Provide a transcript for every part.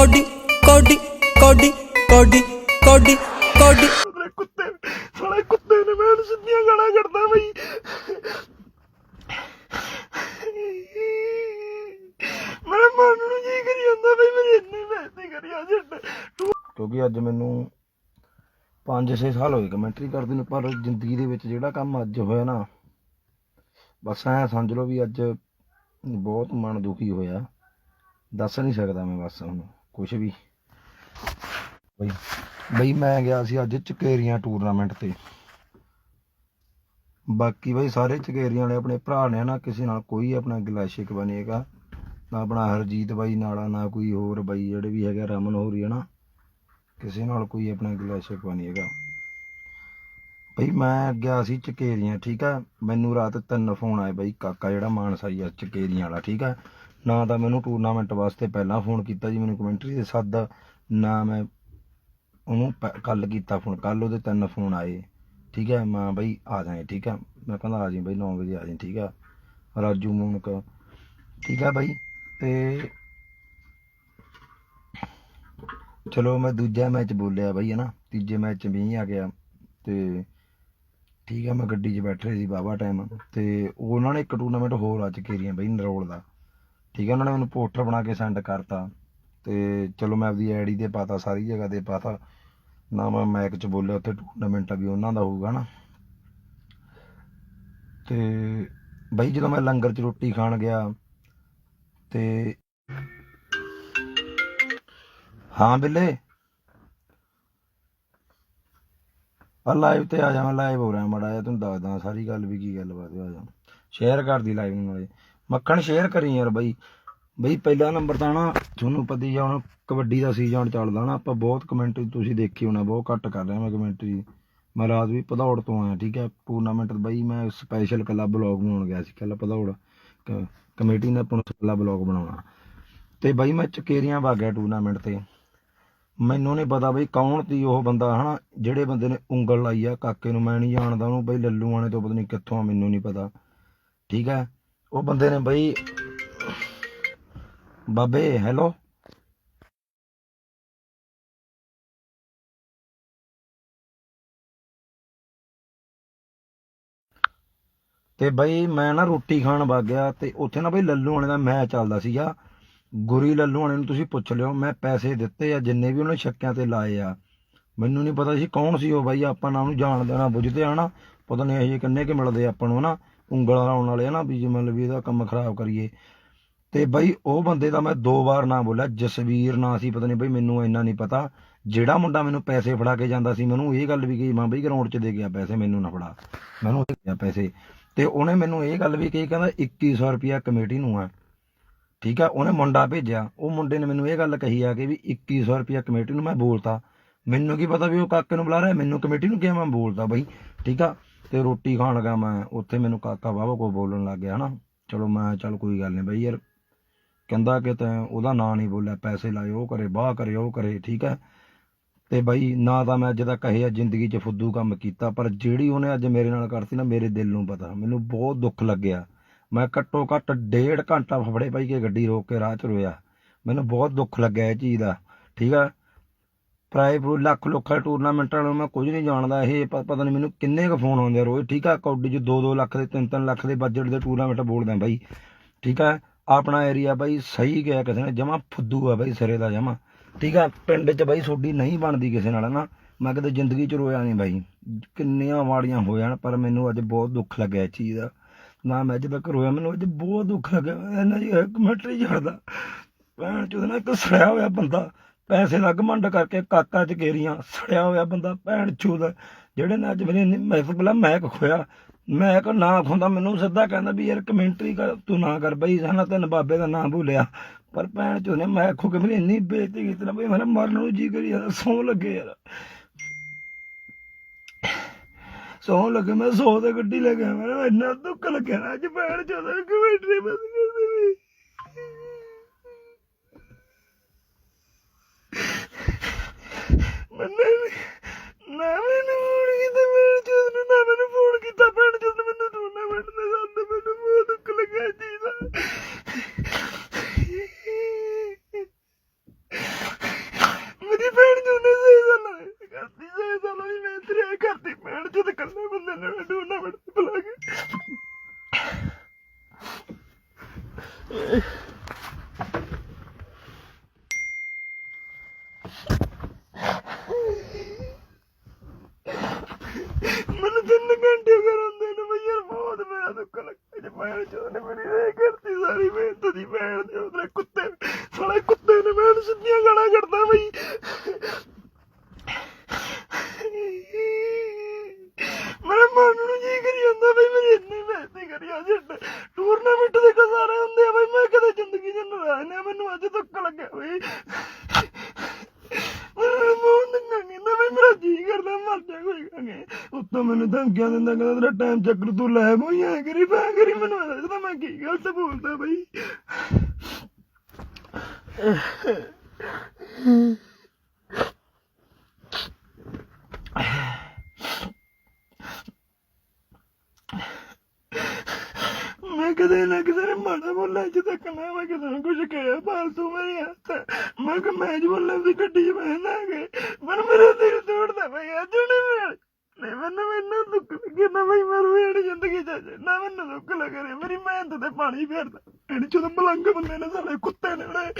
Cody ਕੋਡੀ ਕੋਡੀ ਕੋਡੀ ਕੋਡੀ ਕੋਡੀ। ਕੁੱਤੇ ਸਾਲੇ ਕੁੱਤੇ ਨੇ ਮੈਨੂੰ ਸਿੱਧੀਆਂ ਗਾਲਾਂ ਕੱਢਦਾ ਬਈ। ਮੇਰੇ ਮਨ ਨੂੰ ਜੀ ਕਰੀ ਜਾਂਦਾ ਬਈ ਮੇਰੀ ਇੰਨੀ ਬੇਇੱਜ਼ਤੀ ਕਰੀ ਆ ਜੱਟ ਕਿਉਂਕਿ ਅੱਜ ਮੈਨੂੰ 5-6 ਸਾਲ ਹੋਏ ਕਮੈਂਟਰੀ ਕਰਦੇ ਨੂੰ ਪਰ ਜ਼ਿੰਦਗੀ ਦੇ ਵਿੱਚ ਜਿਹੜਾ ਕੰਮ ਅੱਜ ਹੋਇਆ ਨਾ ਬਸ ਐ ਸਮਝ ਲਓ ਵੀ ਅੱਜ ਬਹੁਤ ਮਨ ਦੁਖੀ ਹੋਇਆ। ਦੱਸ ਨਹੀਂ ਸਕਦਾ ਮੈਂ ਬਸ ਹੁਣ। ਕੁਝ ਵੀ। ਬਈ ਬਈ ਮੈਂ ਗਿਆ ਸੀ ਅੱਜ ਚਕੇਰੀਆਂ ਟੂਰਨਾਮੈਂਟ ਤੇ। ਬਾਕੀ ਬਈ ਸਾਰੇ ਚਕੇਰੀਆਂ ਵਾਲੇ ਆਪਣੇ ਭਰਾ ਨੇ ਨਾ, ਕਿਸੇ ਨਾਲ ਕੋਈ ਆਪਣਾ ਗਿਲਾ ਸ਼ਿਕਵਾ ਨਹੀਂ ਹੈਗਾ। ਨਾ ਆਪਣਾ ਹਰਜੀਤ ਬਾਈ ਨਾਲਾ ਨਾ ਕੋਈ ਹੋਰ ਬਾਈ ਜਿਹੜੇ ਵੀ ਹੈਗੇ ਰਮਨ ਹੋਰੀ ਹੈ ਕਿਸੇ ਨਾਲ ਕੋਈ ਆਪਣਾ ਗਿਲਾ ਸ਼ਿਕਵਾ ਨਹੀਂ ਹੈਗਾ। ਬਈ ਮੈਂ ਗਿਆ ਸੀ ਚਕੇਰੀਆਂ, ਠੀਕ ਆ? ਮੈਨੂੰ ਰਾਤ ਤਿੰਨ ਫੋਨ ਆਏ ਬਈ, ਕਾਕਾ ਜਿਹੜਾ ਮਾਨਸਾ ਮਾਨਸਾਈ ਆ, ਚਕੇਰੀਆਂ ਵਾਲਾ, ਠੀਕ ਆ? ਨਾ ਤਾਂ ਮੈਨੂੰ ਟੂਰਨਾਮੈਂਟ ਵਾਸਤੇ ਪਹਿਲਾਂ ਫੋਨ ਕੀਤਾ ਜੀ, ਮੈਨੂੰ ਕਮੈਂਟਰੀ ਦੇ ਸੱਦ, ਨਾ ਮੈਂ ਉਹਨੂੰ ਕੱਲ ਕੀਤਾ ਫੋਨ ਕੱਲ ਉਹਦੇ ਤਿੰਨ ਫੋਨ ਆਏ। ਠੀਕ ਹੈ, ਮਾਂ ਬਈ ਆ ਜਾਏ, ਠੀਕ ਹੈ। ਮੈਂ ਕਹਿੰਦਾ ਆ ਜੀ ਬਈ 9 ਵਜੇ ਆ ਜੀ ਠੀਕ ਹੈ। ਰਾਜੂ ਮੂਨਕ, ਠੀਕ ਹੈ ਬਈ, ਤੇ ਚਲੋ ਮੈਂ ਦੂਜਾ ਮੈਚ ਬੋਲਿਆ ਬਈ, ਹਨਾ। ਤੀਜੇ ਮੈਚ ਵੀ ਆ ਗਿਆ, ਤੇ ਠੀਕ ਹੈ, ਮੈਂ ਗੱਡੀ 'ਚ ਬੈਠੇ ਸੀ ਬਾਬਾ ਟਾਈਮ ਤੇ ਉਹਨਾਂ ਨੇ ਇੱਕ ਟੂਰਨਾਮੈਂਟ ਹੋਰ ਆ ਚਕੇਰੀਆਂ ਬਈ, ਨਰੋਲ ਦਾ। ਠੀਕ ਹੈ, ਉਹਨਾਂ ਨੇ ਮੈਨੂੰ ਪੋਸਟਰ ਬਣਾ ਕੇ ਸੈਂਡ ਕਰਤਾ ਤੇ ਚਲੋ ਮੈਂ ਆਪਦੀ ਆਈਡੀ ਤੇ ਪਾਤਾ, ਸਾਰੀ ਜਗ੍ਹਾ ਤੇ ਪਾਤਾ। ਨਾ ਮੈਂ ਮੈਕ ਚ ਬੋਲਿਆ, ਉੱਥੇ ਟੂਰਨਾਮੈਂਟ ਵੀ ਉਹਨਾਂ ਦਾ ਹੋਊਗਾ ਨਾ। ਤੇ ਬਈ ਜਦੋਂ ਮੈਂ ਲੰਗਰ ਚ ਰੋਟੀ ਖਾਣ ਗਿਆ ਤੇ ਹਾਂ ਬਿੱਲੇ? ਆ ਲਾਈਵ ਤੇ ਆ ਜਾ, ਮੈਂ ਲਾਈਵ ਹੋ ਰਿਹਾ ਮੜਾ ਜਾ ਤੈਨੂੰ ਦੱਸਦਾ, ਸਾਰੀ ਗੱਲ ਵੀ ਕੀ ਗੱਲ ਬਾਤ ਆ ਜਾ। ਸ਼ੇਅਰ ਕਰ ਦੀ ਲਾਈਵ ਨੂੰ ਨਾਲੇ। ਮੱਖਣ ਸ਼ੇਅਰ ਕਰੀ ਯਾਰ ਬਾਈ। ਬਈ ਪਹਿਲਾ ਨੰਬਰ ਤਾਂ ਨਾ ਤੁਹਾਨੂੰ ਪਤਾ ਹੀ ਆ, ਹੁਣ ਕਬੱਡੀ ਦਾ ਸੀਜ਼ਨ ਚੱਲਦਾ ਨਾ, ਆਪਾਂ ਬਹੁਤ ਕਮੈਂਟਰੀ ਤੁਸੀਂ ਦੇਖੀ ਹੋਣਾ ਬਹੁਤ ਘੱਟ ਕਰ ਰਿਹਾ ਮੈਂ ਕਮੈਂਟਰੀ ਮੈਂ ਰਾਤ ਵੀ ਭਦੌੜ ਤੋਂ ਆਇਆ, ਠੀਕ ਹੈ ਟੂਰਨਾਮੈਂਟ ਬਈ ਮੈਂ ਸਪੈਸ਼ਲ ਕੱਲਾ ਬਲੌਗ ਬਣਾਉਣ ਗਿਆ ਸੀ, ਕੱਲਾ ਭਦੌੜ। ਕਮੇਟੀ ਨੇ ਆਪਾਂ ਨੂੰ ਕੱਲਾ ਬਲੌਗ ਬਣਾਉਣਾ। ਤੇ ਬਈ ਮੈਂ ਚਕੇਰੀਆਂ ਵਗ ਗਿਆ ਟੂਰਨਾਮੈਂਟ ਤੇ। ਮੈਨੂੰ ਨਹੀਂ ਪਤਾ ਬਈ ਕੌਣ ਸੀ ਉਹ ਬੰਦਾ, ਹਨਾ, ਜਿਹੜੇ ਬੰਦੇ ਨੇ ਉਂਗਲ ਲਾਈ ਆ, ਕਾਕੇ ਨੂੰ ਮੈਂ ਨਹੀਂ ਜਾਣਦਾ ਉਹਨੂੰ, ਬਈ ਲੱਲੂ ਆਣੇ ਤੋਂ ਪਤਾ ਨਹੀਂ ਕਿੱਥੋਂ ਆ, ਮੈਨੂੰ ਨਹੀਂ ਪਤਾ। ਠੀਕ ਹੈ ਉਹ ਬੰਦੇ ਨੇ ਬਈ, ਬਾਬੇ ਹੈਲੋ ਤੇ ਬਈ ਮੈਂ ਨਾ ਰੋਟੀ ਖਾਣ ਵਗ ਗਿਆ ਤੇ ਉੱਥੇ ਨਾ ਬਈ ਲੱਲੂ ਵਾਲੇ ਦਾ ਮੈਚ ਚੱਲਦਾ ਸੀਗਾ। ਗੁਰੀ ਲੱਲੂ ਵਾਲੇ ਨੂੰ ਤੁਸੀਂ ਪੁੱਛ ਲਿਓ, ਮੈਂ ਪੈਸੇ ਦਿੱਤੇ ਆ, ਜਿੰਨੇ ਵੀ ਉਹਨੇ ਛੱਕਿਆਂ ਤੇ ਲਾਏ ਆ। ਮੈਨੂੰ ਨਹੀਂ ਪਤਾ ਸੀ ਕੌਣ ਸੀ ਉਹ ਬਾਈ, ਆਪਾਂ ਨਾ ਉਹਨੂੰ ਜਾਣਦੇ ਨਾ ਬੁੱਝਦੇ ਆ ਨਾ। ਪਤਾ ਨਹੀਂ ਇਹ ਕਿੰਨੇ ਕਿ ਮਿਲਦੇ ਆਪਾਂ ਨੂੰ ਨਾ। ਉਂਗਲਾਂ ਲਾਉਣ ਵਾਲੇ ਆ ਨਾ ਵੀ ਜੇ ਮਤਲਬ ਵੀ ਇਹਦਾ ਕੰਮ ਖਰਾਬ ਕਰੀਏ। ਤੇ ਬਈ ਉਹ ਬੰਦੇ ਦਾ ਮੈਂ ਦੋ ਵਾਰ ਨਾਂ ਬੋਲਿਆ, ਜਸਵੀਰ ਨਾਂ ਸੀ, ਪਤਾ ਨਹੀਂ ਬਈ ਮੈਨੂੰ ਇੰਨਾ ਨਹੀਂ ਪਤਾ। ਜਿਹੜਾ ਮੁੰਡਾ ਮੈਨੂੰ ਪੈਸੇ ਫੜਾ ਕੇ ਜਾਂਦਾ ਸੀ, ਮੈਨੂੰ ਇਹ ਗੱਲ ਵੀ ਕਹੀ, ਮਾਂ ਬਈ ਗਰਾਊਂਡ 'ਚ ਦੇ ਗਿਆ ਪੈਸੇ, ਮੈਨੂੰ ਨਾ ਫੜਾ। ਮੈਨੂੰ ਦੇ ਗਿਆ ਪੈਸੇ। ਤੇ ਉਹਨੇ ਮੈਨੂੰ ਇਹ ਗੱਲ ਵੀ ਕਹੀ, ਕਹਿੰਦਾ 2100 ਰੁਪਿਆ ਕਮੇਟੀ ਨੂੰ ਆ। ਠੀਕ ਆ, ਉਹਨੇ ਮੁੰਡਾ ਭੇਜਿਆ। ਉਹ ਮੁੰਡੇ ਨੇ ਮੈਨੂੰ ਇਹ ਗੱਲ ਕਹੀ ਆ ਕਿ ਵੀ 2100 ਰੁਪਿਆ ਕਮੇਟੀ ਨੂੰ ਮੈਂ ਬੋਲਤਾ। ਮੈਨੂੰ ਕੀ ਪਤਾ ਵੀ ਉਹ ਕਾਕੇ ਨੂੰ ਬੁਲਾ ਰਿਹਾ, ਮੈਨੂੰ ਕਮੇਟੀ ਨੂੰ ਕਿਹਾ ਮੈਂ ਬੋਲਤਾ ਬਈ। ਠੀਕ ਆ ਤੇ ਰੋਟੀ ਖਾਣ ਲੱਗਾ ਮੈਂ, ਉੱਥੇ ਮੈਨੂੰ ਕਾਕਾ ਵਾਵਾ ਕੋ ਬੋਲਣ ਲੱਗ ਗਿਆ, ਹਨਾ? ਚਲੋ ਮੈਂ ਚੱਲ ਕੋਈ ਗੱਲ ਨਹੀਂ ਬਈ ਯਾਰ। ਕਹਿੰਦਾ ਕਿ ਤੈਂ ਉਹਦਾ ਨਾਂ ਨਹੀਂ ਬੋਲਿਆ, ਪੈਸੇ ਲਾਏ ਉਹ ਕਰੇ ਬਾਹ ਕਰੇ, ਉਹ ਕਰੇ, ਠੀਕ ਹੈ? ਤੇ ਬਈ ਨਾ ਤਾਂ ਮੈਂ ਅੱਜ ਤੱਕ ਇਹ ਜ਼ਿੰਦਗੀ 'ਚ ਫੁੱਦੂ ਕੰਮ ਕੀਤਾ, ਪਰ ਜਿਹੜੀ ਉਹਨੇ ਅੱਜ ਮੇਰੇ ਨਾਲ ਕਰਤੀ ਨਾ, ਮੇਰੇ ਦਿਲ ਨੂੰ ਪਤਾ। ਮੈਨੂੰ ਬਹੁਤ ਦੁੱਖ ਲੱਗਿਆ। ਮੈਂ ਘੱਟੋ ਘੱਟ ਡੇਢ ਘੰਟਾ ਫਫੜੇ ਪਾਈ ਕੇ ਗੱਡੀ ਰੋਕ ਕੇ ਰਾਹ 'ਚ ਰੋਇਆ। ਮੈਨੂੰ ਬਹੁਤ ਦੁੱਖ ਲੱਗਿਆ ਇਹ ਚੀਜ਼ ਦਾ, ਠੀਕ ਆ ਪ੍ਰਾਈਪ ਲੱਖ ਲੋਕਾਂ ਦੇ ਟੂਰਨਾਮੈਂਟਾਂ ਨੂੰ ਮੈਂ ਕੁਝ ਨਹੀਂ ਜਾਣਦਾ। ਇਹ ਪਤਾ ਨਹੀਂ ਮੈਨੂੰ ਕਿੰਨੇ ਕੁ ਫੋਨ ਆਉਂਦੇ ਆ ਰੋਜ਼। ਠੀਕ ਆ ਕੌਡੀ 'ਚ 2-2 ਲੱਖ ਦੇ 3-3 ਲੱਖ ਦੇ ਬਜਟ ਦੇ ਟੂਰਨਾਮੈਂਟ ਬੋਲਦਾ ਬਾਈ। ਠੀਕ ਆ, ਆਪਣਾ ਏਰੀਆ ਬਾਈ ਸਹੀ ਗਿਆ ਕਿਸੇ ਨੇ, ਜਮਾ ਫੁੱਦੂ ਆ ਬਾਈ ਸਿਰੇ ਦਾ ਜਮਾ। ਠੀਕ ਆ, ਪਿੰਡ 'ਚ ਬਾਈ ਤੁਹਾਡੀ ਨਹੀਂ ਬਣਦੀ ਕਿਸੇ ਨਾਲ ਨਾ। ਮੈਂ ਕਦੇ ਜ਼ਿੰਦਗੀ 'ਚ ਰੋਇਆ ਨਹੀਂ ਬਾਈ। ਕਿੰਨੀਆਂ ਵਾੜੀਆਂ ਹੋ ਪਰ ਮੈਨੂੰ ਅੱਜ ਬਹੁਤ ਦੁੱਖ ਲੱਗਿਆ ਇਸ ਚੀਜ਼ ਦਾ। ਨਾ ਮੈਂ ਅੱਜ ਤੱਕ ਰੋਇਆ, ਮੈਨੂੰ ਅੱਜ ਬਹੁਤ ਦੁੱਖ ਲੱਗਿਆ। ਇਹਨਾਂ ਦੀ ਇੱਕ ਮਿੰਟ ਨਹੀਂ ਛੱਡਦਾ ਭੈਣ ਚੋਦ ਨਾ ਇੱਕ ਸੜਿਆ ਹੋਇਆ ਬੰਦਾ। ਪੈਸੇ ਦਾ ਘਮੰਡ ਕਰਕੇ ਕਾਕਾ ਚ ਗੇਰੀਆਂ ਸੜਿਆ ਹੋਇਆ ਬੰਦਾ, ਭੈਣ ਚੋਦ, ਜਿਹੜੇ ਨੇ ਅੱਜ ਮੇਰੇ ਮੈਂ ਪਹਿਲਾਂ ਮੈਂ ਖੋਇਆ ਮੈਂ ਕੋ ਨਾ ਖੁੰਦਾ, ਮੈਨੂੰ ਸਿੱਧਾ ਕਹਿੰਦਾ ਵੀ ਯਾਰ ਕਮੈਂਟਰੀ ਤੂੰ ਨਾ ਕਰ ਬਈ ਸਾਨਾ ਤੈਨੂੰ ਬਾਬੇ ਦਾ ਨਾਮ ਭੁੱਲਿਆ। ਪਰ ਭੈਣ ਚੋਦ ਨੇ ਮੈਂ ਖੋ ਕੇ ਮੇਰੀ ਇੰਨੀ ਬੇਇੱਜ਼ਤੀ ਕੀਤੀ ਨਾ, ਬਈ ਮੇਰੇ ਮਰਨ ਨੂੰ ਜੀ ਕਰੀ ਯਾਰ ਸੌ ਲੱਗੇ ਯਾਰ। ਸੌ ਲੱਗੇ, ਮੈਂ ਸੌ ਤੇ ਗੱਡੀ ਲੈ ਗਿਆ ਮੈਨੂੰ ਇੰਨਾ ਦੁੱਖ ਲੱਗਿਆ ਨਾ ਅੱਜ ਭੈਣ ਚੋਦ ਕਮੈਂਟਰੀ ਬਸ ਮੰਨੇ ਨਾ ਮੈਨੂੰ ਫੋਨ ਕੀਤਾ, ਮੇਰੇ ਚੋਦ ਨੇ, ਨਾ ਮੈਨੂੰ ਫੋਨ ਕੀਤਾ, ਭੈਣ ਚੋਦ ਨੇ ਮੈਨੂੰ ਟੂਰਨਾਮੈਂਟ ਦੇ ਜਾਂਦੇ ਮੈਨੂੰ ਬਹੁਤ ਦੁੱਖ ਲੱਗਾ ਜੀ ਦਾ। ਮੇਰੀ ਭੈਣ ਚੋਦ ਨੇ ਸਹੀ ਗੱਲ ਕਰਦੀ ਸਹੀ ਗੱਲ ਹੋਈ, ਮੈਂ ਤੇਰੇ ਕਰਦੀ ਭੈਣ ਚੋਦ ਇਕੱਲੇ ਬੰਦੇ ਨੇ ਮੈਂ ਟੂਰਨਾਮੈਂਟ ਬੁਲਾ ਕੇ। ਸਾਲੇ ਜੋਨੇ ਮੇਰੀ ਇਹ ਕਰਤੀ ਸਾਰੀ ਮਿਹਨਤ ਦੀ, ਭੈਣ ਦੇ ਉਹਦੇ ਕੁੱਤੇ, ਸਾਲੇ ਕੁੱਤੇ ਨੇ ਮੈਨੂੰ ਸਿੱਧੀਆਂ ਗਾਲਾਂ ਕੱਢਦਾ ਬਈ। ਮੇਰੇ ਮਨ ਨੂੰ ਜੀ ਕਰੀ ਜਾਂਦਾ ਬਈ ਮੇਰੀ ਇੰਨੀ ਬੇਇੱਜ਼ਤੀ ਕਰੀ ਆ ਜੱਟ ਟੂਰਨਾਮੈਂਟ ਦੇ ਕਸਾਰੇ ਹੁੰਦੇ ਆ ਬਈ, ਮੈਂ ਕਦੇ ਜ਼ਿੰਦਗੀ ਚ ਨਰਾਜ਼ ਨੇ ਮੈਨੂੰ ਅੱਜ ਧੁੱਕ ਲੱਗਿਆ ਬਈ। ਮੈਨੂੰ ਧਮਕੀਆਂ ਦਿੰਦਾ, ਕਹਿੰਦਾ ਤੇਰਾ ਟਾਈਮ ਚੱਕਰ ਤੂੰ ਲੈ ਬੋਈ ਐ ਕਰੀ ਬੈ ਕਰੀ, ਮੈਨੂੰ ਇਹਦਾ ਮੈਂ ਕੀ ਗਲਤ ਬੋਲਦਾ ਬਈ। ਮੈਂ ਕਦੇ ਨਾ ਕਿਸੇ ਮਾੜਾ ਬੋਲਿਆ, ਅੱਜ ਤੱਕ ਨਾ ਮੈਂ ਕਿਸੇ ਨੂੰ ਕੁਝ ਕਿਹਾ, ਫਾਲਤੂ ਮੇਰੇ ਹੱਥ। ਮੈਂ ਕਿ ਮੈਚ ਬੋਲਿਆ ਸੀ ਗੱਡੀ 'ਚ ਬਹਿਣਾ ਗਏ। ਪਰ ਮੇਰਾ ਦਿਲ ਤੋੜਦਾ ਬਈ, ਅੱਜ ਨੇ ਮੈਂ ਨਹੀਂ ਮੈਨੂੰ ਇੰਨਾ ਦੁੱਖ ਲੱਗੇ ਨਾ ਬਈ ਮਰੂ ਇਹੜੀ ਜ਼ਿੰਦਗੀ ਚ ਨਾ ਮੈਨੂੰ ਦੁੱਖ ਲੱਗ ਰਿਹਾ। ਮੇਰੀ ਮਿਹਨਤ ਤੇ ਪਾਣੀ ਫੇਰਦਾ। ਇਹਨੇ ਚੋਂ ਮਲੰਗ ਬੰਦੇ ਨੇ ਸਾਲੇ ਕੁੱਤੇ ਨੇ ਬੜੇ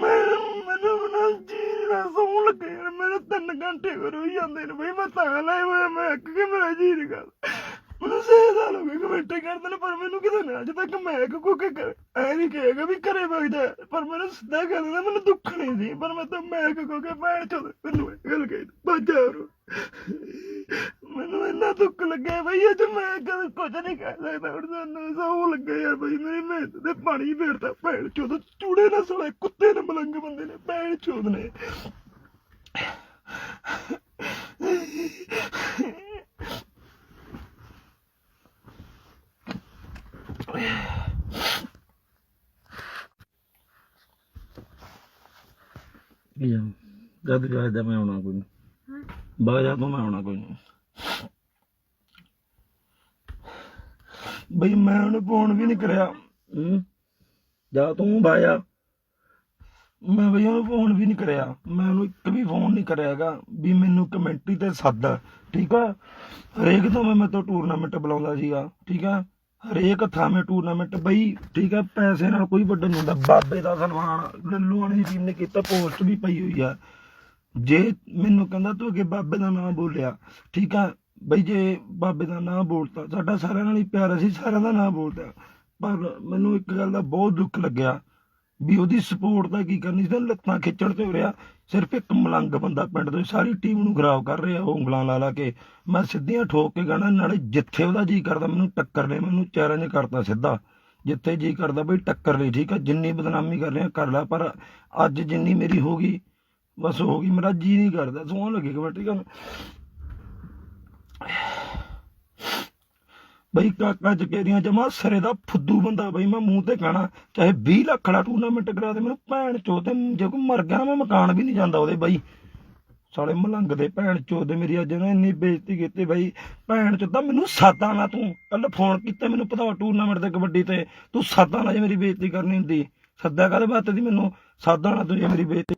ਮੈਂ ਮੈਨੂੰ ਬਣਾ ਜੀ ਨਾ ਸੌਂ ਲੱਗੇ। ਮੇਰੇ ਤਿੰਨ ਘੰਟੇ ਹੋ ਜਾਂਦੇ ਨੇ। ਬਈ ਮੈਂ ਤਾਂ ਲਾਇਆ ਹੋਇਆ, ਮੈਂ ਅੱਕ ਕੇ ਮੇਰਾ ਜੀ ਨਹੀਂ ਕਰ ਮੈਨੂੰ ਸਹੀ ਸਾਲ ਹੋ ਕਮੈਂਟ ਕਰਦੇ ਨੇ, ਪਰ ਮੈਨੂੰ ਕਿਤੇ ਨਾ, ਅੱਜ ਤੱਕ ਮੈਂ ਕੋ ਕਰ ਐ ਨਹੀਂ ਕਹੇਗਾ ਵੀ ਘਰੇ ਵਗ ਪਰ ਮੈਨੂੰ ਸਿੱਧਾ ਕਹਿ ਦਿੰਦਾ ਮੈਨੂੰ ਦੁੱਖ ਨਹੀਂ ਸੀ, ਪਰ ਮੈਂ ਤਾਂ ਮੈਂ ਕੋ ਕੇ ਬੈਠ ਚੋ ਮੈਨੂੰ ਇਹ ਗੱਲ ਕਹੀ ਬਾਜਾ ਮੈਨੂੰ ਇੰਨਾ ਦੁੱਖ ਲੱਗਿਆ ਬਈ ਅੱਜ ਮੈਂ ਕਦੇ ਕੁਝ ਨਹੀਂ ਕਹਿ ਸਕਦਾ, ਹੁਣ ਸਾਨੂੰ ਸੌ ਲੱਗਿਆ ਯਾਰ ਬਈ, ਮੇਰੀ ਮਿਹਨਤ ਤੇ ਪਾਣੀ ਫੇਰਦਾ ਭੈਣ ਚੋਦ, ਚੂੜੇ ਨਾਲ ਸਲੇ ਕੁੱਤੇ ਨੇ ਮਲੰਗ ਬੰਦੇ ਨੇ, ਭੈਣ ਚੋਦ ਨੇ। ਜਦ ਜਾਇਦਾ ਮੈਂ ਆਉਣਾ ਕੋਈ ਬਾਜਾ ਤੋਂ ਮੈਂ ਆਉਣਾ ਕੋਈ ਨਹੀਂ। ਬਈ ਮੈਂ ਉਹਨੂੰ ਫੋਨ ਵੀ ਨਹੀਂ ਕਰਿਆ। ਹੂੰ। ਜਾ ਤੂੰ ਬਾਇਆ ਮੈਂ ਬਈ ਉਹਨੂੰ ਫੋਨ ਵੀ ਨਹੀਂ ਕਰਿਆ। ਮੈਂ ਉਹਨੂੰ ਇੱਕ ਵੀ ਫੋਨ ਨਹੀਂ ਕਰਿਆਗਾ ਵੀ ਮੈਨੂੰ ਕਮੈਂਟਰੀ ਤੇ ਸੱਦ। ਠੀਕ ਆ? ਹਰੇਕ ਤੋਂ ਮੈਂ ਮੇਰੇ ਟੂਰਨਾਮੈਂਟ ਬੁਲਾਉਂਦਾ ਸੀਗਾ। ਠੀਕ ਆ? ਹਰੇਕ ਥਾਵੇਂ ਟੂਰਨਾਮੈਂਟ ਬਈ ਠੀਕ ਆ? ਪੈਸੇ ਨਾਲ ਕੋਈ ਵੱਡਾ ਨਹੀਂ ਹੁੰਦਾ। ਬਾਬੇ ਦਾ ਸਨਮਾਨ ਲੱਲੂ ਵਾਲੀ ਟੀਮ ਨੇ ਕੀਤਾ ਪੋਸਟ ਵੀ ਪਈ ਹੋਈ ਆ। ਜੇ ਮੈਨੂੰ ਕਹਿੰਦਾ ਤੂੰ ਅੱਗੇ ਬਾਬੇ ਦਾ ਨਾਮ ਬੋਲਿਆ ਠੀਕ ਆ, ਬਈ ਜੇ ਬਾਬੇ ਦਾ ਨਾਮ ਬੋਲਤਾ ਸਾਡਾ ਸਾਰਿਆਂ ਨਾਲ ਹੀ ਪਿਆਰ ਸੀ ਸਾਰਿਆਂ ਦਾ ਨਾਮ ਬੋਲਦਾ ਪਰ ਮੈਨੂੰ ਇੱਕ ਗੱਲ ਦਾ ਬਹੁਤ ਦੁੱਖ ਲੱਗਿਆ ਵੀ ਉਹਦੀ ਸਪੋਰਟ ਦਾ ਕੀ ਕਰਨੀ ਸੀ ਤਾਂ ਲੱਤਾਂ ਖਿੱਚਣ ਤੇ ਰਿਹਾ, ਸਿਰਫ ਇੱਕ ਮਲੰਗ ਬੰਦਾ ਪਿੰਡ ਤੋਂ, ਸਾਰੀ ਟੀਮ ਨੂੰ ਖਰਾਬ ਕਰ ਰਿਹਾ, ਉਹ ਉਂਗਲਾਂ ਲਾ ਲਾ ਕੇ। ਮੈਂ ਸਿੱਧੀਆਂ ਠੋਕ ਕੇ ਗਾਣਾ ਨਾਲੇ ਜਿੱਥੇ ਉਹਦਾ ਜੀ ਕਰਦਾ, ਮੈਨੂੰ ਟੱਕਰ ਲੈ ਮੈਨੂੰ ਚੈਲੰਜ ਕਰਤਾ ਸਿੱਧਾ। ਜਿੱਥੇ ਜੀ ਕਰਦਾ ਬਈ ਟੱਕਰ ਲਈ, ਠੀਕ ਆ, ਜਿੰਨੀ ਬਦਨਾਮੀ ਕਰ ਰਿਹਾ, ਕਰ ਲੈ, ਪਰ ਅੱਜ ਜਿੰਨੀ ਮੇਰੀ ਹੋ ਗਈ ਬਸ ਹੋ ਗਈ ਮੇਰਾ ਜੀ ਨਹੀਂ ਕਰਦਾ ਸੋਹਣ ਲੱਗੇ ਕਮੈਂਟਰੀ ਕਰਨ ਬਈ ਕਾਕਾ ਜਕੇਰੀਆਂ ਜਮਾ ਸਰੇ ਦਾ ਫੁੱਦੂ ਬੰਦਾ ਬਈ, ਮੈਂ ਮੂੰਹ ਤੇ ਕਹਿਣਾ, ਚਾਹੇ 20 ਲੱਖ ਦਾ ਟੂਰਨਾਮੈਂਟ ਕਰਾ ਦੇ, ਮੈਨੂੰ ਭੈਣ ਚੋ ਤੇ ਜੇ ਕੋਈ ਮਰ ਗਿਆ ਨਾ, ਮੈਂ ਮਕਾਨ ਵੀ ਨਹੀਂ ਜਾਂਦਾ ਉਹਦੇ ਬਈ। ਸਾਲੇ ਮਲੰਗ ਦੇ ਭੈਣ ਚੋ ਦੇ ਮੇਰੀ ਅੱਜ ਨਾ ਇੰਨੀ ਬੇਇੱਜ਼ਤੀ ਕੀਤੀ ਬਈ, ਭੈਣ ਚੋ ਤਾਂ ਮੈਨੂੰ ਸਾਦਾ ਨਾ ਤੂੰ, ਕੱਲ ਫੋਨ ਕੀਤਾ ਮੈਨੂੰ ਪਤਾ ਟੂਰਨਾਮੈਂਟ ਤੇ ਕਬੱਡੀ ਤੇ, ਤੂੰ ਸਾਦਾ ਨਾ ਜੇ ਮੇਰੀ ਬੇਇੱਜ਼ਤੀ ਕਰਨੀ ਹੁੰਦੀ। ਸੱਦਾ ਕਾਹਦੇ ਬਾਤ ਦੀ ਮੈਨੂੰ? ਸਾਦਾ ਨਾ ਤੂੰ ਜੇ ਮੇਰੀ ਬੇਇੱਜ਼ਤੀ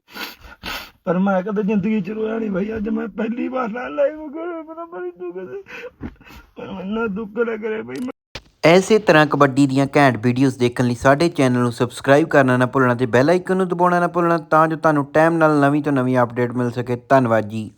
ਪਰ ਮੈਂ ਕਦੇ ਜ਼ਿੰਦਗੀ ਚ ਰੋਇਆ ਨਹੀਂ ਬਈ, ਅੱਜ ਮੈਂ ਪਹਿਲੀ ਵਾਰ ਨਾਲ ਲਾਈਵ ਕਰ ਮੇਰਾ ਬੜੀ ਦੁੱਖ ਸੀ ਪਰ ਮੈਨੂੰ ਦੁੱਖ ਲੱਗ ਰਿਹਾ ਬਈ ਐਸੇ ਤਰ੍ਹਾਂ ਕਬੱਡੀ ਦੀਆਂ ਘੈਂਟ ਵੀਡੀਓਜ਼ ਦੇਖਣ ਲਈ ਸਾਡੇ ਚੈਨਲ ਨੂੰ ਸਬਸਕ੍ਰਾਈਬ ਕਰਨਾ ਨਾ ਭੁੱਲਣਾ ਤੇ ਬੈਲ ਆਈਕਨ ਨੂੰ ਦਬਾਉਣਾ ਨਾ ਭੁੱਲਣਾ ਤਾਂ ਜੋ ਤੁਹਾਨੂੰ ਟਾਈਮ ਨਾਲ ਨਵੀਂ ਤੋਂ ਨਵੀਂ ਅਪਡੇਟ ਮਿਲ ਸਕੇ। ਧੰਨਵਾਦ ਜੀ।